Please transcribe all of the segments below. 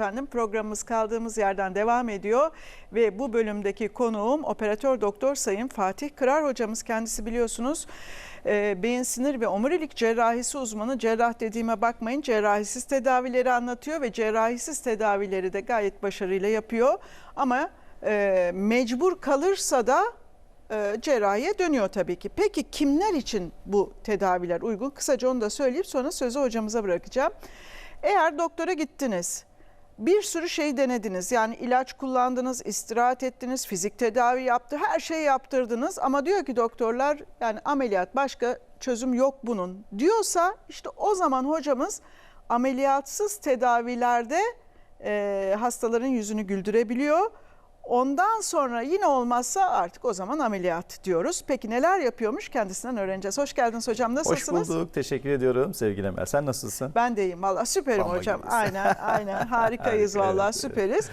Efendim programımız kaldığımız yerden devam ediyor ve bu bölümdeki konuğum operatör doktor Sayın Fatih Kırar hocamız kendisi biliyorsunuz e, beyin sinir ve omurilik cerrahisi uzmanı cerrah dediğime bakmayın cerrahisiz tedavileri anlatıyor ve cerrahisiz tedavileri de gayet başarıyla yapıyor ama e, mecbur kalırsa da e, cerrahiye dönüyor tabii ki. Peki kimler için bu tedaviler uygun? Kısaca onu da söyleyip sonra sözü hocamıza bırakacağım. Eğer doktora gittiniz, bir sürü şey denediniz. Yani ilaç kullandınız, istirahat ettiniz, fizik tedavi yaptı, her şeyi yaptırdınız ama diyor ki doktorlar yani ameliyat başka çözüm yok bunun diyorsa işte o zaman hocamız ameliyatsız tedavilerde e, hastaların yüzünü güldürebiliyor. Ondan sonra yine olmazsa artık o zaman ameliyat diyoruz. Peki neler yapıyormuş kendisinden öğreneceğiz. Hoş geldiniz hocam Hoş nasılsınız? bulduk. Teşekkür ediyorum sevgili Emel. Sen nasılsın? Ben de iyiyim valla süperim Bomba hocam. gibiyiz. Aynen aynen harikayız Harika, valla süperiz.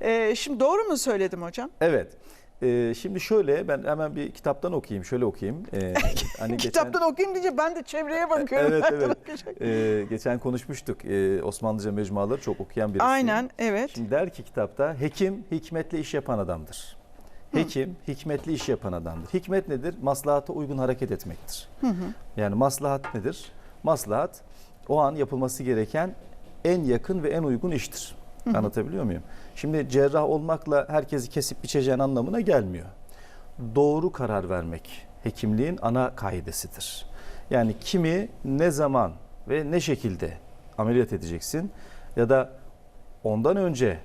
Ee, şimdi doğru mu söyledim hocam? Evet. Ee, şimdi şöyle ben hemen bir kitaptan okuyayım. Şöyle okuyayım. Ee, hani geçen- Kitaptan okuyayım deyince ben de çevreye bakıyorum. Evet Nereden evet. okuyacak? Ee, geçen konuşmuştuk. Ee, Osmanlıca mecmuaları çok okuyan birisi. Aynen evet. Şimdi der ki kitapta hekim hikmetli iş yapan adamdır. Hekim hikmetli iş yapan adamdır. Hikmet nedir? Maslahata uygun hareket etmektir. Yani maslahat nedir? Maslahat o an yapılması gereken en yakın ve en uygun iştir. Anlatabiliyor muyum? Şimdi cerrah olmakla herkesi kesip biçeceğin anlamına gelmiyor. Doğru karar vermek hekimliğin ana kaidesidir. Yani kimi ne zaman ve ne şekilde ameliyat edeceksin ya da ondan önce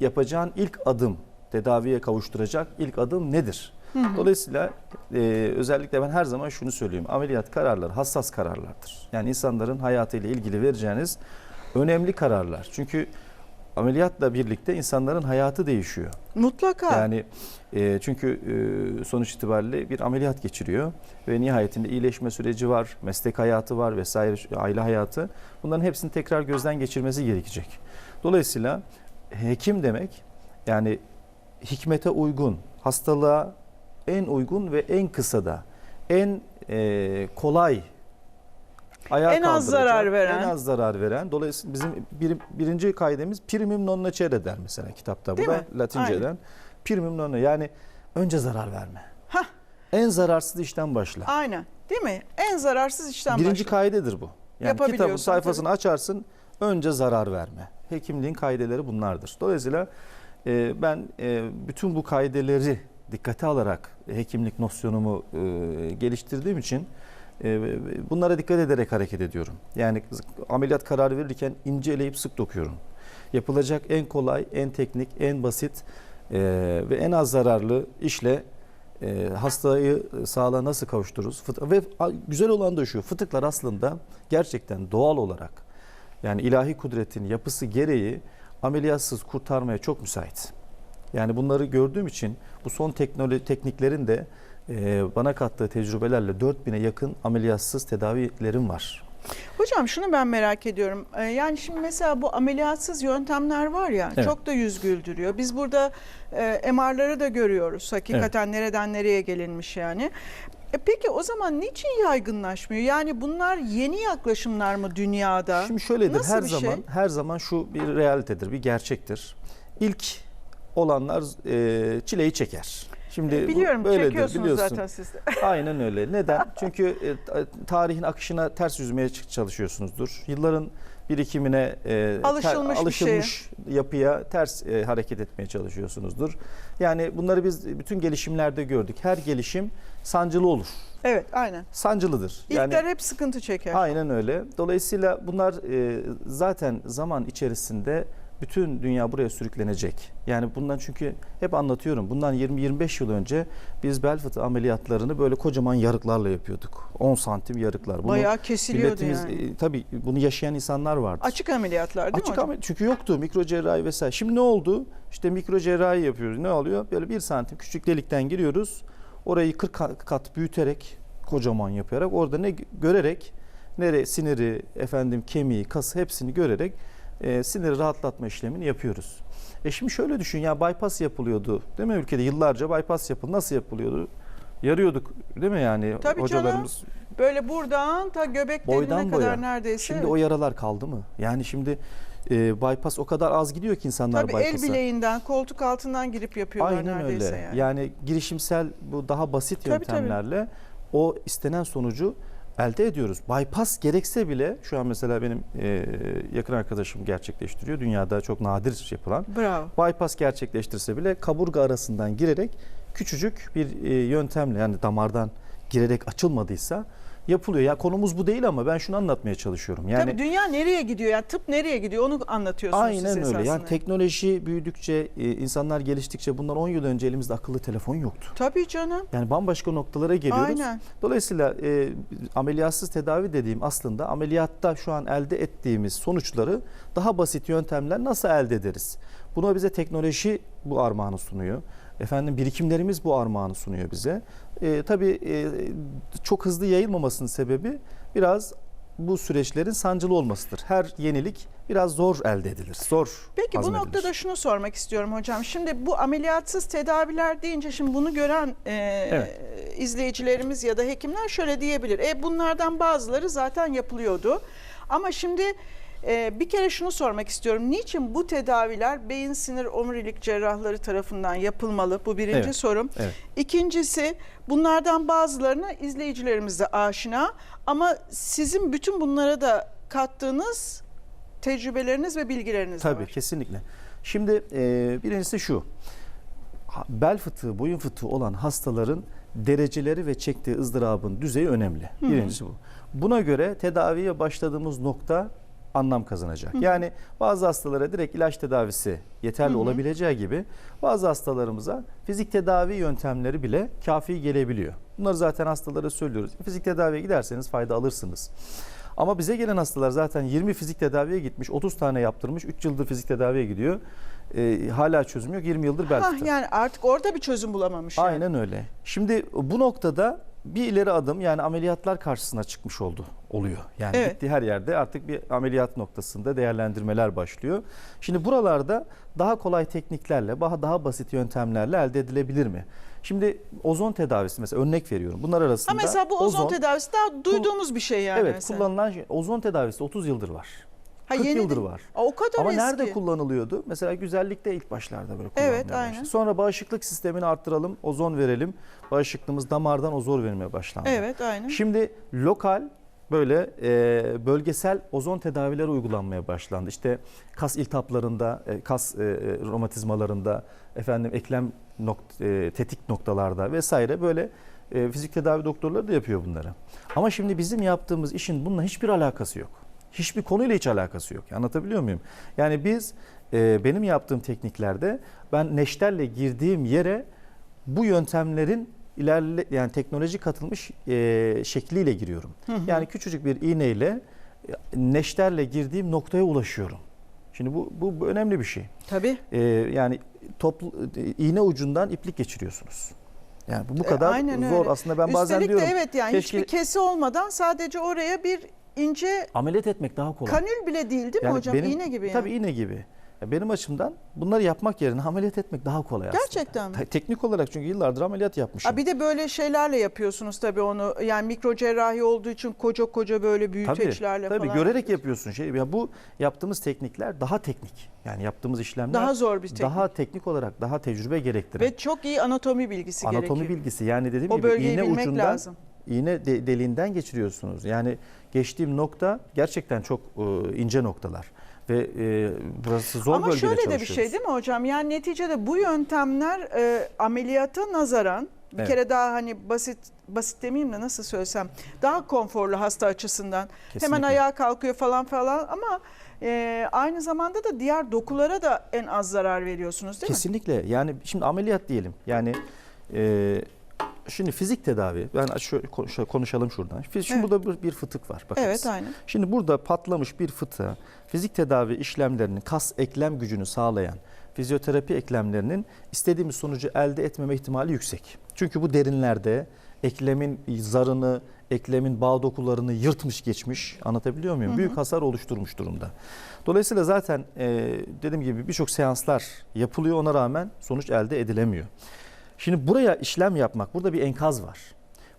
yapacağın ilk adım tedaviye kavuşturacak ilk adım nedir? Dolayısıyla e, özellikle ben her zaman şunu söylüyorum. Ameliyat kararları hassas kararlardır. Yani insanların hayatıyla ilgili vereceğiniz önemli kararlar. Çünkü ameliyatla birlikte insanların hayatı değişiyor. Mutlaka. Yani e, çünkü e, sonuç itibariyle bir ameliyat geçiriyor ve nihayetinde iyileşme süreci var, meslek hayatı var vesaire aile hayatı. Bunların hepsini tekrar gözden geçirmesi gerekecek. Dolayısıyla hekim demek yani hikmete uygun, hastalığa en uygun ve en kısada, en e, kolay ayağa En az zarar veren. En az zarar veren. Dolayısıyla bizim bir, birinci kaidemiz primum non nocere der mesela kitapta. Değil Bu mi? da Latinceden. Primum non yani önce zarar verme. Hah. En zararsız işten başla. Aynen değil mi? En zararsız işten Birinci başla. kaidedir bu. Yani kitabın sayfasını açarsın önce zarar verme. Hekimliğin kaideleri bunlardır. Dolayısıyla e, ben e, bütün bu kaideleri dikkate alarak hekimlik nosyonumu e, geliştirdiğim için bunlara dikkat ederek hareket ediyorum. Yani ameliyat kararı verirken ince eleyip sık dokuyorum. Yapılacak en kolay, en teknik, en basit e, ve en az zararlı işle e, hastayı sağlığa nasıl kavuştururuz? Ve güzel olan da şu, fıtıklar aslında gerçekten doğal olarak yani ilahi kudretin yapısı gereği ameliyatsız kurtarmaya çok müsait. Yani bunları gördüğüm için bu son teknoloji tekniklerin de bana kattığı tecrübelerle 4000'e yakın ameliyatsız tedavilerim var. Hocam şunu ben merak ediyorum. Ee, Yani şimdi mesela bu ameliyatsız yöntemler var ya Evet. çok da yüz güldürüyor. Biz burada e, MR'ları da görüyoruz. Hakikaten nereden nereye gelinmiş yani. E peki o zaman niçin yaygınlaşmıyor? Yani bunlar yeni yaklaşımlar mı dünyada? Şimdi şöyledir Nasıl her zaman şey? her zaman şu bir realitedir, bir gerçektir. İlk olanlar e, çileyi çeker. Şimdi E, Biliyorum çekiyorsunuz biliyorsun. zaten siz de. Aynen öyle. Neden? Çünkü e, ta- tarihin akışına ters yüzmeye çalışıyorsunuzdur. Yılların birikimine e, Alışılmış bir alışılmış yapıya ters e, hareket etmeye çalışıyorsunuzdur. Yani bunları biz bütün gelişimlerde gördük. Her gelişim sancılı olur. Evet aynen. Sancılıdır. İlkler hep sıkıntı çeker. Aynen öyle. Dolayısıyla bunlar e, zaten zaman içerisinde bütün dünya buraya sürüklenecek. Yani bundan çünkü hep anlatıyorum. Bundan 20-25 yıl önce biz bel fıtığı ameliyatlarını böyle kocaman yarıklarla yapıyorduk. 10 santim yarıklar. Bunu Bayağı kesiliyordu yani. e, tabii bunu yaşayan insanlar vardı. Açık ameliyatlar değil mi Açık hocam? amel- çünkü yoktu mikro cerrahi vesaire. Şimdi ne oldu? İşte mikro cerrahi yapıyoruz. Ne oluyor? Böyle bir santim küçük delikten giriyoruz. Orayı 40 kat- kat büyüterek kocaman yaparak orada ne görerek nere siniri, efendim kemiği, kası hepsini görerek e, siniri rahatlatma işlemini yapıyoruz. E şimdi şöyle düşün ya bypass yapılıyordu değil mi ülkede yıllarca bypass yapıldı. Nasıl yapılıyordu? Yarıyorduk değil mi yani Tabii canım. hocalarımız Böyle buradan ta göbek deliğine Boydan kadar boya. neredeyse. Şimdi evet. o yaralar kaldı mı? Yani şimdi e, bypass o kadar az gidiyor ki insanlar Tabii el bypass'a. bileğinden, koltuk altından girip yapıyorlar Aynen neredeyse öyle. yani. Yani. girişimsel bu daha basit Tabii, tabii. yöntemlerle o istenen sonucu elde ediyoruz. Bypass gerekse bile şu an mesela benim e, yakın arkadaşım gerçekleştiriyor. Dünyada çok nadir yapılan. Bravo. Bypass gerçekleştirse bile kaburga arasından girerek küçücük bir e, yöntemle yani damardan girerek açılmadıysa yapılıyor. Ya konumuz bu değil ama ben şunu anlatmaya çalışıyorum. Yani Tabii dünya nereye gidiyor? Yani tıp nereye gidiyor? Onu anlatıyorsunuz siz Aynen öyle. esasında. Yani teknoloji büyüdükçe, e, insanlar geliştikçe bundan 10 yıl önce elimizde akıllı telefon yoktu. Tabii canım. Yani bambaşka noktalara geliyoruz. Aynen. Dolayısıyla e, ameliyatsız tedavi dediğim aslında ameliyatta şu an elde ettiğimiz sonuçları daha basit yöntemler nasıl elde ederiz? Buna bize teknoloji bu armağanı sunuyor. Efendim birikimlerimiz bu armağanı sunuyor bize. E, tabii e, çok hızlı yayılmamasının sebebi biraz bu süreçlerin sancılı olmasıdır. Her yenilik biraz zor elde edilir. Zor Peki bu hazmedilir. noktada şunu sormak istiyorum hocam. Şimdi bu ameliyatsız tedaviler deyince şimdi bunu gören e, Evet. izleyicilerimiz ya da hekimler şöyle diyebilir. E bunlardan bazıları zaten yapılıyordu. Ama şimdi e, bir kere şunu sormak istiyorum. Niçin bu tedaviler beyin sinir omurilik cerrahları tarafından yapılmalı? Bu birinci Evet. sorum. Evet. İkincisi bunlardan bazılarına izleyicilerimiz de aşina ama sizin bütün bunlara da kattığınız tecrübeleriniz ve bilgileriniz Tabii var. kesinlikle. Şimdi e, birincisi şu. Ha- Bel fıtığı, boyun fıtığı olan hastaların dereceleri ve çektiği ızdırabın düzeyi önemli. Birincisi bu. Buna göre tedaviye başladığımız nokta anlam kazanacak. Yani bazı hastalara direkt ilaç tedavisi yeterli olabileceği gibi bazı hastalarımıza fizik tedavi yöntemleri bile kafi gelebiliyor. Bunları zaten hastalara söylüyoruz. Fizik tedaviye giderseniz fayda alırsınız. Ama bize gelen hastalar zaten 20 fizik tedaviye gitmiş, 30 tane yaptırmış, 3 yıldır fizik tedaviye gidiyor. Ee, hala çözüm yok, 20 yıldır bel Hah, fıtığı. yani artık orada bir çözüm bulamamış. yani. Aynen öyle. Şimdi bu noktada bir ileri adım yani ameliyatlar karşısına çıkmış oldu oluyor. Yani Evet. gittiği her yerde artık bir ameliyat noktasında değerlendirmeler başlıyor. Şimdi buralarda daha kolay tekniklerle, daha daha basit yöntemlerle elde edilebilir mi? Şimdi ozon tedavisi mesela örnek veriyorum. Bunlar arasında Ha mesela bu ozon, tedavisi daha duyduğumuz bir şey yani evet mesela. kullanılan şey- ozon tedavisi 30 yıldır var. Ha, 40 yeni yıldır de- var. Aa, O kadar Ama eski. nerede kullanılıyordu? Mesela güzellikte ilk başlarda böyle kullanılmaya Evet, aynen. başladı. Sonra bağışıklık sistemini arttıralım, ozon verelim. Bağışıklığımız damardan ozon vermeye başlandı. Evet aynen. Şimdi lokal böyle e, bölgesel ozon tedavileri uygulanmaya başlandı. İşte kas iltihaplarında, e, kas e, romatizmalarında, efendim eklem nok- e, tetik noktalarda vesaire böyle e, fizik tedavi doktorları da yapıyor bunları. Ama şimdi bizim yaptığımız işin bununla hiçbir alakası yok. Hiçbir konuyla hiç alakası yok. Anlatabiliyor muyum? Yani biz e, benim yaptığım tekniklerde ben neşterle girdiğim yere bu yöntemlerin ilerle yani teknoloji katılmış e, şekliyle giriyorum. Yani küçücük bir iğneyle e, neşterle girdiğim noktaya ulaşıyorum. Şimdi bu, bu, bu önemli bir şey. Tabii. E, yani toplu e, iğne ucundan iplik geçiriyorsunuz. Yani bu, bu E, kadar aynen zor öyle. aslında ben bazen Üstelik diyorum. de evet yani keşke- hiçbir kesi olmadan sadece oraya bir ince Ameliyat etmek daha kolay. kanül bile değil değil mi Yani hocam? benim- İğne gibi yani. Tabii iğne gibi. Benim açımdan bunları yapmak yerine ameliyat etmek daha kolay aslında. Gerçekten mi? Te- Teknik olarak çünkü yıllardır ameliyat yapmışım. Aa, bir de böyle şeylerle yapıyorsunuz tabii onu. Yani mikro cerrahi olduğu için koca koca böyle büyüteçlerle tabii, falan. Tabii görerek yapıyorsun şey. Ya bu yaptığımız teknikler daha teknik. Yani yaptığımız işlemler Daha zor bir teknik. daha teknik olarak daha tecrübe gerektiren. Ve çok iyi anatomi bilgisi anatomi gerekiyor. bilgisi. Yani dediğim O gibi iğne ucundan lazım. İğne de- deliğinden geçiriyorsunuz. Yani geçtiğim nokta gerçekten çok e, ince noktalar ve e, burası zor Ama bölgede şöyle de bir şey değil mi hocam? Yani neticede bu yöntemler e, ameliyata nazaran bir Evet. kere daha hani basit basit demeyeyim de nasıl söylesem daha konforlu hasta açısından. Hemen Kesinlikle. ayağa kalkıyor falan falan ama e, aynı zamanda da diğer dokulara da en az zarar veriyorsunuz değil mi? Kesinlikle. Yani şimdi ameliyat diyelim. Yani e, şimdi fizik tedavi. Ben şöyle ko- şöyle konuşalım şuradan. Şimdi Evet. burada bir, bir fıtık var. Bakınız. Evet aynen. Şimdi burada patlamış bir fıtığa fizik tedavi işlemlerinin kas eklem gücünü sağlayan fizyoterapi eklemlerinin istediğimiz sonucu elde etmeme ihtimali yüksek. Çünkü bu derinlerde eklemin zarını, eklemin bağ dokularını yırtmış geçmiş. Anlatabiliyor muyum? Büyük hasar oluşturmuş durumda. Dolayısıyla zaten e, dediğim gibi birçok seanslar yapılıyor ona rağmen sonuç elde edilemiyor. Şimdi buraya işlem yapmak, burada bir enkaz var.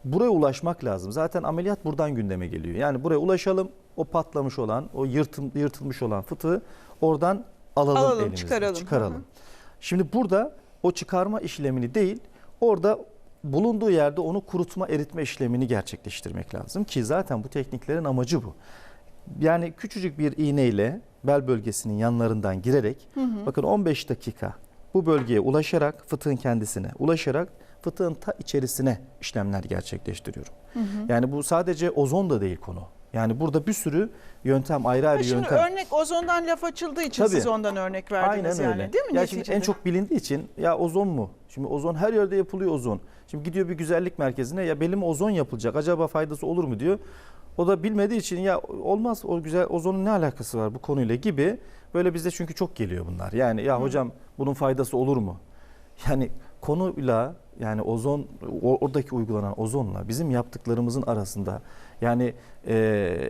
buraya ulaşmak lazım. Zaten ameliyat buradan gündeme geliyor. Yani buraya ulaşalım. O patlamış olan, o yırtım, yırtılmış olan fıtığı oradan alalım, Alalım, elimizle, çıkaralım. çıkaralım. Hı hı. Şimdi burada o çıkarma işlemini değil, orada bulunduğu yerde onu kurutma, eritme işlemini gerçekleştirmek lazım ki zaten bu tekniklerin amacı bu. Yani küçücük bir iğneyle bel bölgesinin yanlarından girerek bakın 15 dakika bu bölgeye ulaşarak fıtığın kendisine ulaşarak fıtığın ta içerisine işlemler gerçekleştiriyorum. Yani bu sadece ozon da değil konu. Yani burada bir sürü yöntem ayrı ayrı Şimdi yöntem. örnek ozondan laf açıldığı için Tabii. siz ondan örnek verdiniz Aynen yani öyle. değil mi Ya şimdi en çok bilindiği için ya ozon mu? Şimdi ozon her yerde yapılıyor ozon. Şimdi gidiyor bir güzellik merkezine ya belime ozon yapılacak. Acaba faydası olur mu diyor. O da bilmediği için ya olmaz o güzel ozonun ne alakası var bu konuyla gibi. Böyle bizde çünkü çok geliyor bunlar. Yani ya hocam bunun faydası olur mu? Yani konuyla yani ozon oradaki uygulanan ozonla bizim yaptıklarımızın arasında yani e,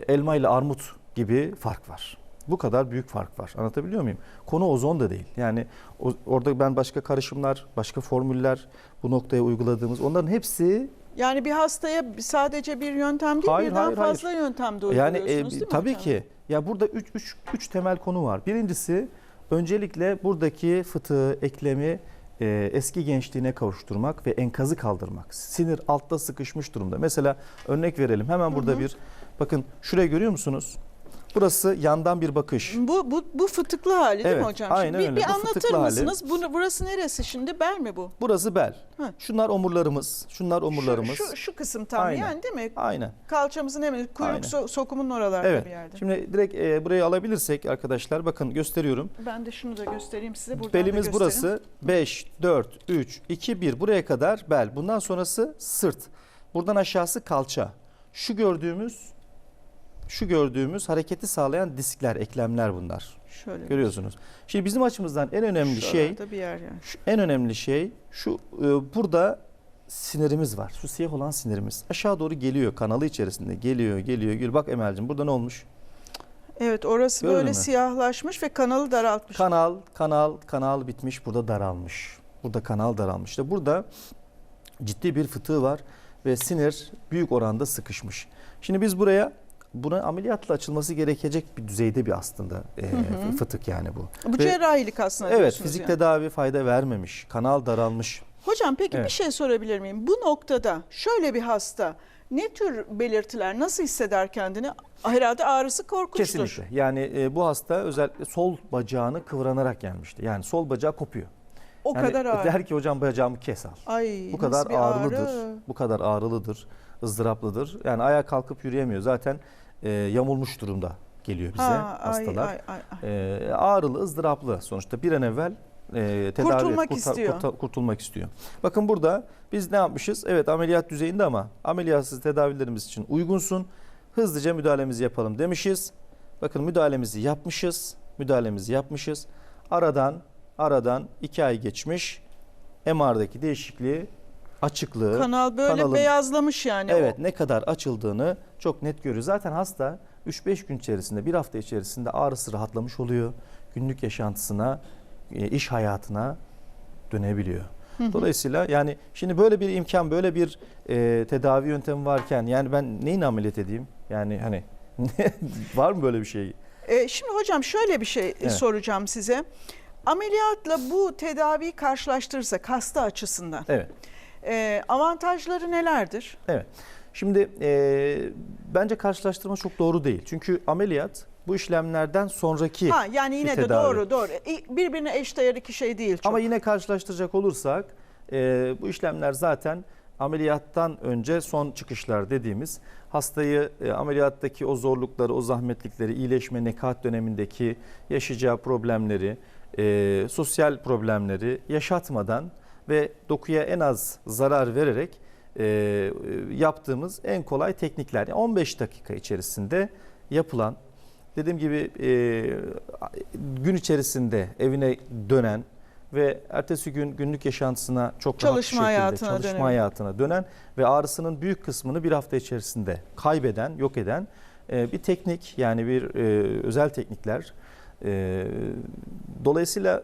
elma ile armut gibi fark var. Bu kadar büyük fark var. Anlatabiliyor muyum? Konu ozon da değil. Yani o- orada ben başka karışımlar, başka formüller bu noktaya uyguladığımız onların hepsi Yani bir hastaya sadece bir yöntem değil Hayır, birden hayır, hayır. fazla yöntemde yani uyguluyorsunuz e, değil mi tabii hocam? ki. Ya burada 3 üç, üç temel konu var. Birincisi öncelikle buradaki fıtığı, eklemi e, eski gençliğine kavuşturmak ve enkazı kaldırmak. Sinir altta sıkışmış durumda. Mesela örnek verelim. Hemen burada bir bakın şuraya görüyor musunuz? Burası yandan bir bakış. Bu, bu, bu fıtıklı hali değil mi Evet, hocam? Şimdi aynen bir, öyle. bir Bu anlatır fıtıklı hali. mısınız? Bunu, burası neresi şimdi? Bel mi bu? Burası bel. Hı. Şunlar omurlarımız. Şunlar omurlarımız. Şu, şu, şu kısım tam Aynen. yani değil mi? Aynen. Kalçamızın hemen kuyruk Aynen. so- sokumunun oralarda Evet. bir yerde. Şimdi direkt e, burayı alabilirsek arkadaşlar bakın gösteriyorum. Ben de şunu da göstereyim size. Buradan Belimiz burası 5, 4, 3, 2, 1 buraya kadar bel. Bundan sonrası sırt. Buradan aşağısı kalça. Şu gördüğümüz şu gördüğümüz hareketi sağlayan diskler, eklemler bunlar. Şöyle. Görüyorsunuz. Şimdi bizim açımızdan en önemli şey, Şuralarda bir yer yani. şu en önemli şey şu e, burada sinirimiz var. Şu siyah olan sinirimiz. Aşağı doğru geliyor kanalı içerisinde. Geliyor, geliyor, geliyor. Bak Emel'cim burada ne olmuş? Evet orası Gördün böyle mü? siyahlaşmış ve kanalı daraltmış. Kanal, kanal, kanal bitmiş. Burada daralmış. Burada kanal daralmış. İşte burada ciddi bir fıtığı var ve sinir büyük oranda sıkışmış. Şimdi biz buraya buna ameliyatla açılması gerekecek bir düzeyde bir aslında e, fıtık yani bu. bu Ve- cerrahilik aslında Evet, fizik yani. tedavi fayda vermemiş. Kanal daralmış. Hocam peki Evet. bir şey sorabilir miyim? Bu noktada şöyle bir hasta ne tür belirtiler nasıl hisseder kendini? Herhalde ağrısı korkunçtur. Kesinlikle. Yani e, bu hasta özellikle sol bacağını kıvranarak gelmişti. Yani sol bacağı kopuyor. O Yani kadar ağrı. Der ki hocam bacağımı kes al. Ay, Bu kadar ağrılıdır. ağrı? Bu kadar ağrılıdır, ızdıraplıdır. Yani ayağa kalkıp yürüyemiyor. Zaten e, yamulmuş durumda geliyor bize Ha, hastalar. ay, ay, ay. E, ağrılı, ızdıraplı sonuçta bir an evvel e, tedavi Kurtulmak kurtar- istiyor. kurta- kurtulmak istiyor. Bakın burada biz ne yapmışız? Evet ameliyat düzeyinde ama ameliyatsız tedavilerimiz için uygunsun. Hızlıca müdahalemizi yapalım demişiz. Bakın müdahalemizi yapmışız. Müdahalemizi yapmışız. Aradan aradan iki ay geçmiş. MR'daki değişikliği, açıklığı, Kanal böyle kanalın- beyazlamış yani. Evet ne kadar açıldığını çok net görüyoruz. Zaten hasta 3-5 gün içerisinde bir hafta içerisinde ağrısı rahatlamış oluyor. Günlük yaşantısına, e, iş hayatına dönebiliyor. Dolayısıyla yani şimdi böyle bir imkan, böyle bir e, tedavi yöntemi varken yani ben neyin ameliyat edeyim? Yani hani var mı böyle bir şey? E, şimdi hocam şöyle bir şey Evet. soracağım size. Ameliyatla bu tedaviyi karşılaştırırsak hasta açısından Evet. E, avantajları nelerdir? Evet. Şimdi e, bence karşılaştırma çok doğru değil. Çünkü ameliyat bu işlemlerden sonraki Ha yani yine de doğru doğru. E, Birbirine eşdeğer iki şey değil çok. Ama yine karşılaştıracak olursak e, bu işlemler zaten ameliyattan önce son çıkışlar dediğimiz hastayı e, ameliyattaki o zorlukları, o zahmetlikleri, iyileşme nekat dönemindeki yaşayacağı problemleri, e, sosyal problemleri yaşatmadan ve dokuya en az zarar vererek e, yaptığımız en kolay teknikler. Yani 15 dakika içerisinde yapılan dediğim gibi e, gün içerisinde evine dönen ve ertesi gün günlük yaşantısına çok Çalışma rahat bir şekilde hayatına çalışma dönen. hayatına dönen ve ağrısının büyük kısmını bir hafta içerisinde kaybeden, yok eden e, bir teknik yani bir e, özel teknikler. E, dolayısıyla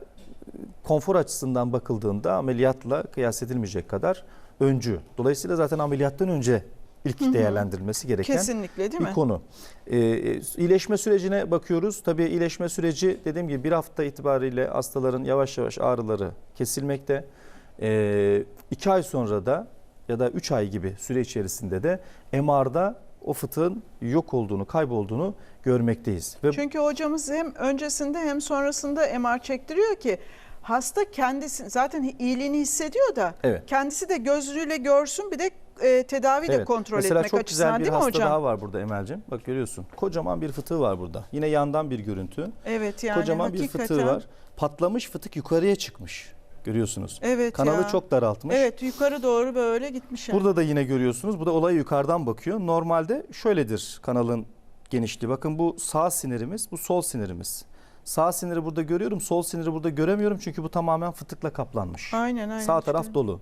konfor açısından bakıldığında ameliyatla kıyas edilmeyecek kadar öncü. Dolayısıyla zaten ameliyattan önce ilk değerlendirilmesi gereken Kesinlikle değil bir mi? konu. Ee, iyileşme sürecine bakıyoruz. Tabii iyileşme süreci dediğim gibi bir hafta itibariyle hastaların yavaş yavaş ağrıları kesilmekte. Ee, iki ay sonra da ya da üç ay gibi süre içerisinde de MR'da o fıtığın yok olduğunu, kaybolduğunu görmekteyiz. Ve Çünkü hocamız hem öncesinde hem sonrasında MR çektiriyor ki hasta kendisi zaten iyiliğini hissediyor da Evet. kendisi de gözüyle görsün bir de e, tedavi de Evet. kontrol Mesela etmek çok açısından güzel bir değil mi hasta hocam? daha var burada Emel'cim. Bak görüyorsun. Kocaman bir fıtığı var burada. Yine yandan bir görüntü. Evet yani Kocaman bir hakikaten. fıtığı var. Patlamış fıtık yukarıya çıkmış. Görüyorsunuz. Evet Kanalı ya. çok daraltmış. Evet yukarı doğru böyle gitmiş. yani. Burada da yine görüyorsunuz. Bu da olaya yukarıdan bakıyor. Normalde şöyledir kanalın genişliği. Bakın bu sağ sinirimiz, bu sol sinirimiz. Sağ siniri burada görüyorum, sol siniri burada göremiyorum çünkü bu tamamen fıtıkla kaplanmış. Aynen aynen. Sağ işte. taraf dolu.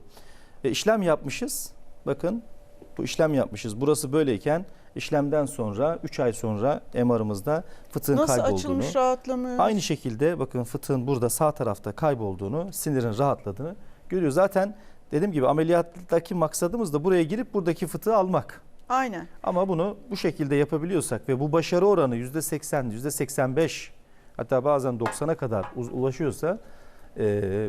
E, işlem yapmışız. Bakın bu işlem yapmışız. Burası böyleyken işlemden sonra 3 ay sonra MR'ımızda fıtığın Nasıl kaybolduğunu. açılmış rahatlamıyor. Aynı şekilde bakın fıtığın burada sağ tarafta kaybolduğunu, sinirin rahatladığını görüyor. Zaten dediğim gibi ameliyattaki maksadımız da buraya girip buradaki fıtığı almak. Aynen. Ama bunu bu şekilde yapabiliyorsak ve bu başarı oranı %80, %85 hatta bazen 90'a kadar ulaşıyorsa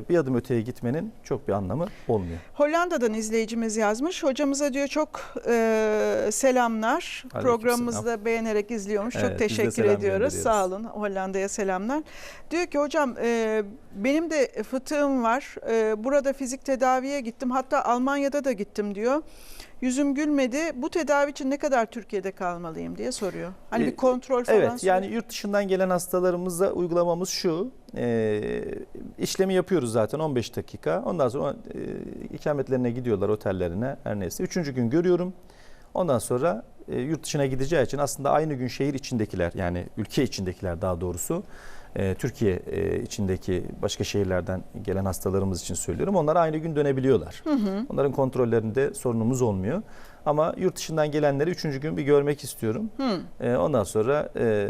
bir adım öteye gitmenin çok bir anlamı olmuyor. Hollanda'dan izleyicimiz yazmış. Hocamıza diyor çok e, selamlar. Aleyküm Programımızı da beğenerek izliyormuş. Evet, çok teşekkür ediyoruz. Sağ olun. Hollanda'ya selamlar. Diyor ki hocam e, benim de fıtığım var. E, burada fizik tedaviye gittim. Hatta Almanya'da da gittim diyor. Yüzüm gülmedi. Bu tedavi için ne kadar Türkiye'de kalmalıyım diye soruyor. Hani E, bir kontrol falan Evet yani yurt dışından gelen hastalarımızda uygulamamız şu. E, işlemi yapıyoruz zaten 15 dakika. Ondan sonra e, ikametlerine gidiyorlar otellerine her neyse. Üçüncü gün görüyorum. Ondan sonra e, yurt dışına gideceği için aslında aynı gün şehir içindekiler yani ülke içindekiler daha doğrusu e, Türkiye e, içindeki başka şehirlerden gelen hastalarımız için söylüyorum. Onlar aynı gün dönebiliyorlar. Onların kontrollerinde sorunumuz olmuyor. Ama yurt dışından gelenleri üçüncü gün bir görmek istiyorum. Hı. E, ondan sonra e,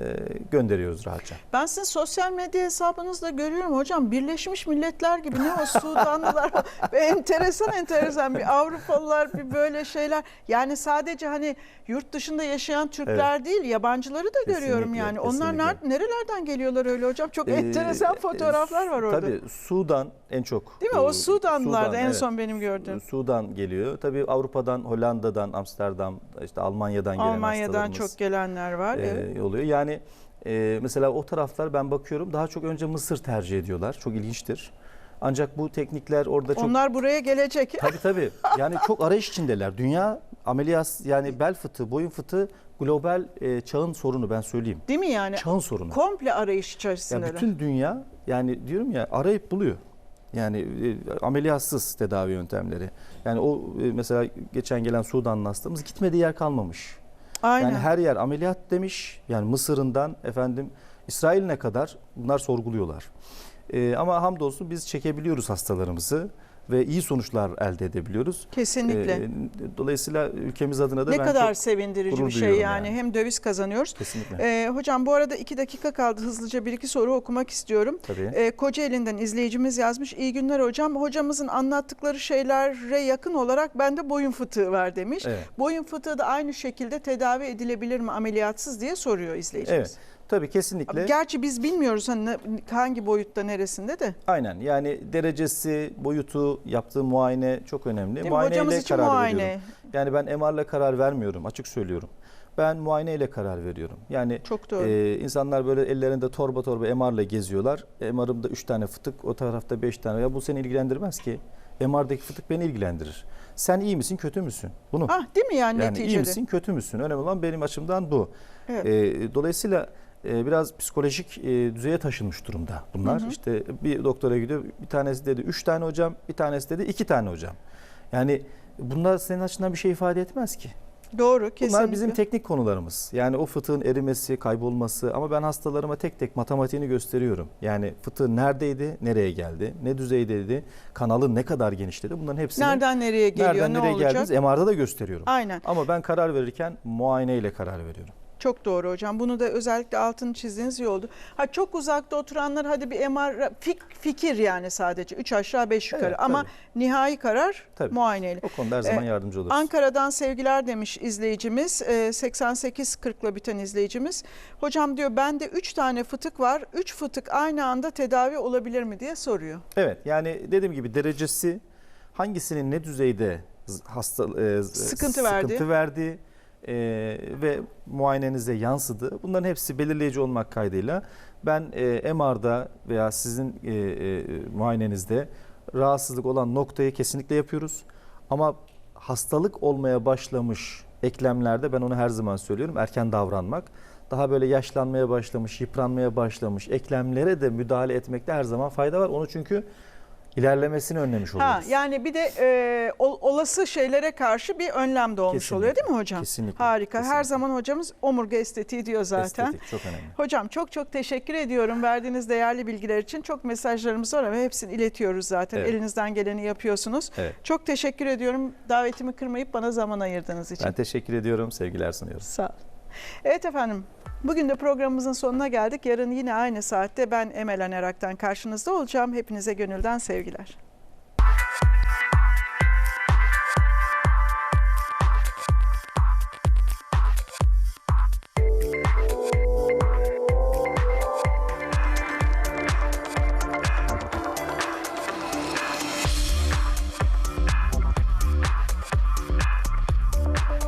gönderiyoruz rahatça. Ben sizin sosyal medya hesabınızda görüyorum hocam Birleşmiş Milletler gibi ne o Sudanlılar enteresan enteresan bir Avrupalılar bir böyle şeyler. Yani sadece hani yurt dışında yaşayan Türkler değil yabancıları da görüyorum Kesinlikle, yani. Onlar kesinlikle. ner- nerelerden geliyorlar öyle hocam? Çok Ee, enteresan e, fotoğraflar var orada. Tabii Sudan en çok. Değil mi? O Sudanlılardı Sudan, en evet. son benim gördüğüm. Sudan geliyor. Tabii Avrupa'dan, Hollanda'dan, Amsterdam, işte Almanya'dan gelen Almanya'dan çok gelenler var. e, evet. oluyor. Yani e, mesela o taraflar ben bakıyorum daha çok önce Mısır tercih ediyorlar. Çok ilginçtir. Ancak bu teknikler orada çok Onlar buraya gelecek. Tabii tabii. Yani çok arayış içindeler. Dünya ameliyat yani bel fıtığı, boyun fıtığı global e, çağın sorunu ben söyleyeyim. Değil mi yani? Çağın sorunu. Komple arayış Ya içerisindeler. bütün dünya yani diyorum ya arayıp buluyor. Yani e, ameliyatsız tedavi yöntemleri. Yani o e, mesela geçen gelen Sudanlı hastamız gitmediği yer kalmamış. Aynen. Yani her yer ameliyat demiş. Yani Mısır'ından efendim İsrail'ine kadar bunlar sorguluyorlar. E, ama hamdolsun biz çekebiliyoruz hastalarımızı ve iyi sonuçlar elde edebiliyoruz. Kesinlikle. E, dolayısıyla ülkemiz adına da ne ben kadar sevindirici bir şey yani. yani. Hem döviz kazanıyoruz. kesinlikle Ee, hocam bu arada iki dakika kaldı. Hızlıca bir iki soru okumak istiyorum. tabii. Ee, Kocaeli'nden izleyicimiz yazmış. İyi günler hocam. Hocamızın anlattıkları şeylere yakın olarak bende boyun fıtığı var demiş. Evet. Boyun fıtığı da aynı şekilde tedavi edilebilir mi ameliyatsız diye soruyor izleyicimiz. Evet. Tabii kesinlikle. Gerçi biz bilmiyoruz hani hangi boyutta neresinde de. Aynen yani derecesi, boyutu, yaptığı muayene çok önemli. Değil? Muayeneyle için karar muayene. veriyorum. Yani ben MR'la karar vermiyorum açık söylüyorum. Ben muayeneyle karar veriyorum. Yani Çok doğru. e, insanlar böyle ellerinde torba torba MR'la geziyorlar. MR'ımda 3 tane fıtık, o tarafta 5 tane. Ya bu seni ilgilendirmez ki. MR'daki fıtık beni ilgilendirir. Sen iyi misin, kötü müsün? Bunu. ah değil mi yani, yani neticede? iyi misin, kötü müsün? Önemli olan benim açımdan bu. Evet. E, dolayısıyla biraz psikolojik e, düzeye taşınmış durumda bunlar. Hı hı. İşte bir doktora gidiyor, bir tanesi dedi üç tane hocam, bir tanesi dedi iki tane hocam. Yani bunlar senin açından bir şey ifade etmez ki. Doğru kesinlikle. Bunlar bizim teknik konularımız. Yani o fıtığın erimesi, kaybolması ama ben hastalarıma tek tek matematiğini gösteriyorum. Yani fıtığı neredeydi, nereye geldi, ne düzeydeydi, kanalı ne kadar genişledi bunların hepsini Nereden nereye geliyor, nereden ne nereye olacak? geldiğimiz MR'da da gösteriyorum. Aynen. Ama ben karar verirken muayeneyle karar veriyorum. Çok doğru hocam. Bunu da özellikle altını çizdiğiniz iyi oldu. Ha çok uzakta oturanlar hadi bir MR fik- fikir yani sadece 3 aşağı 5 yukarı Evet, ama tabii. nihai karar Tabii. muayeneyle. O konuda her zaman Ee, yardımcı oluruz. Ankara'dan sevgiler demiş izleyicimiz. Ee, 88-40'la biten izleyicimiz. Hocam diyor bende 3 tane fıtık var. 3 fıtık aynı anda tedavi olabilir mi diye soruyor. Evet yani dediğim gibi derecesi hangisinin ne düzeyde hasta e, Sıkıntı sıkıntı verdiği e, ve muayenenize yansıdı. Bunların hepsi belirleyici olmak kaydıyla ben e, MR'da veya sizin e, e, muayenenizde rahatsızlık olan noktayı kesinlikle yapıyoruz. Ama hastalık olmaya başlamış eklemlerde ben onu her zaman söylüyorum erken davranmak. Daha böyle yaşlanmaya başlamış, yıpranmaya başlamış eklemlere de müdahale etmekte her zaman fayda var. Onu çünkü ilerlemesini önlemiş oluyoruz. Ha yani bir de e, ol- olası şeylere karşı bir önlem de olmuş Kesinlikle. oluyor değil mi hocam? Kesinlikle. Harika. Her kesinlikle. zaman hocamız omurga estetiği diyor zaten. Estetik çok önemli. Hocam çok çok teşekkür ediyorum verdiğiniz değerli bilgiler için. Çok mesajlarımız var ama hepsini iletiyoruz zaten. Evet. Elinizden geleni yapıyorsunuz. Evet. Çok teşekkür ediyorum davetimi kırmayıp bana zaman ayırdığınız için. Ben teşekkür ediyorum. Sevgiler sunuyoruz. Sağ olun. Evet efendim. Bugün de programımızın sonuna geldik. Yarın yine aynı saatte ben Emel Anerak'tan karşınızda olacağım. Hepinize gönülden sevgiler.